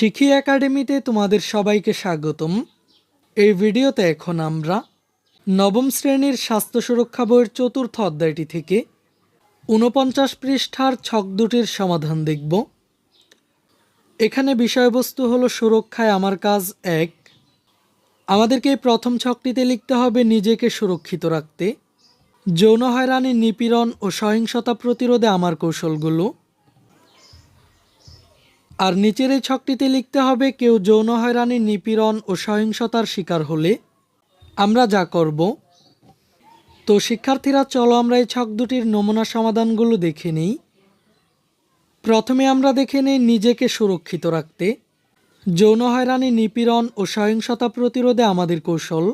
শিখি একাডেমিতে তোমাদের সবাইকে স্বাগতম। এই ভিডিওতে এখন আমরা নবম শ্রেণির স্বাস্থ্য সুরক্ষা বইয়ের চতুর্থ অধ্যায়টি থেকে ঊনপঞ্চাশ পৃষ্ঠার ছক দুটির সমাধান দেখব। এখানে বিষয়বস্তু হলো সুরক্ষায় আমার কাজ এক। আমাদেরকে প্রথম ছকটিতে লিখতে হবে নিজেকে সুরক্ষিত রাখতে। যৌন হয়রানি, নিপীড়ন ও সহিংসতা প্রতিরোধে আমার কৌশলগুলো। আর নিচের এই ছকটিতে লিখতে হবে, কেউ যৌন হয়রানি, নিপীড়ন ও সহিংসতার শিকার হলে আমরা যা করব। তো শিক্ষার্থীরা, চলো আমরা এই ছক দুটির নমুনা সমাধানগুলো দেখে নিই। প্রথমে আমরা দেখে নিই নিজেকে সুরক্ষিত রাখতে। যৌন হয়রানি, নিপীড়ন ও সহিংসতা প্রতিরোধে আমাদের কৌশল।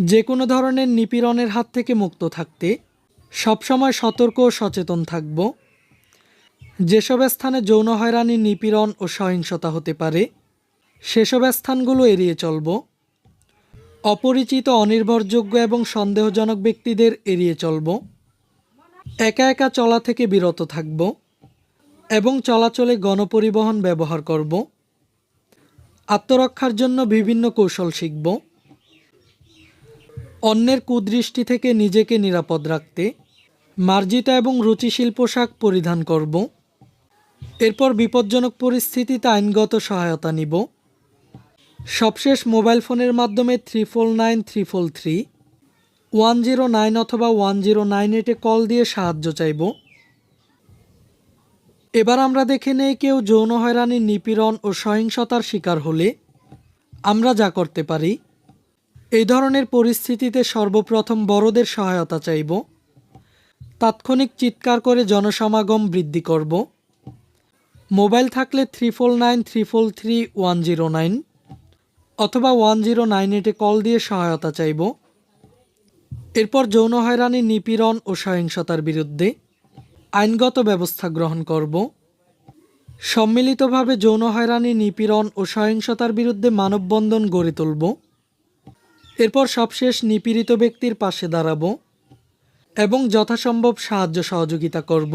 যে কোনো ধরনের নিপীড়নের হাত থেকে মুক্ত থাকতে। সবসময় সতর্ক ও সচেতন থাকব। যেসব স্থানে যৌন হয়রানি, নিপীড়ন ও সহিংসতা হতে পারে, সেসব স্থানগুলো এড়িয়ে চলব। অপরিচিত, অনির্ভরযোগ্য এবং সন্দেহজনক ব্যক্তিদের এড়িয়ে চলব। একা একা চলা থেকে বিরত থাকব এবং চলাচলে গণপরিবহন ব্যবহার করব। আত্মরক্ষার জন্য বিভিন্ন কৌশল শিখব। অন্যের কুদৃষ্টি থেকে নিজেকে নিরাপদ রাখতে মার্জিত এবং রুচিশীল পোশাক পরিধান করব। এরপর বিপজ্জনক পরিস্থিতিতে আইনগত সহায়তা নিব। সবশেষ মোবাইল ফোনের মাধ্যমে three four nine three four three, one zero nine অথবা ওয়ান জিরো নাইন এইটে কল দিয়ে সাহায্য চাইব। এবার আমরা দেখে নেই কেউ যৌন হয়রানি, নিপীড়ন ও সহিংসতার শিকার হলে আমরা যা করতে পারি। এই ধরনের পরিস্থিতিতে সর্বপ্রথম বড়দের সহায়তা চাইব। তাৎক্ষণিক চিৎকার করে জনসমাগম বৃদ্ধি করব। মোবাইল থাকলে three four nine three four three, one zero nine অথবা ওয়ান জিরো নাইন এইটে কল দিয়ে সহায়তা চাইব। এরপর যৌন হয়রানি, নিপীড়ন ও সহিংসতার বিরুদ্ধে আইনগত ব্যবস্থা গ্রহণ করব। সম্মিলিতভাবে যৌন হয়রানি, নিপীড়ন ও সহিংসতার বিরুদ্ধে মানববন্ধন গড়ে তুলব। এরপর সবশেষ নিপীড়িত ব্যক্তির পাশে দাঁড়াবো এবং যথাসম্ভব সাহায্য সহযোগিতা করব।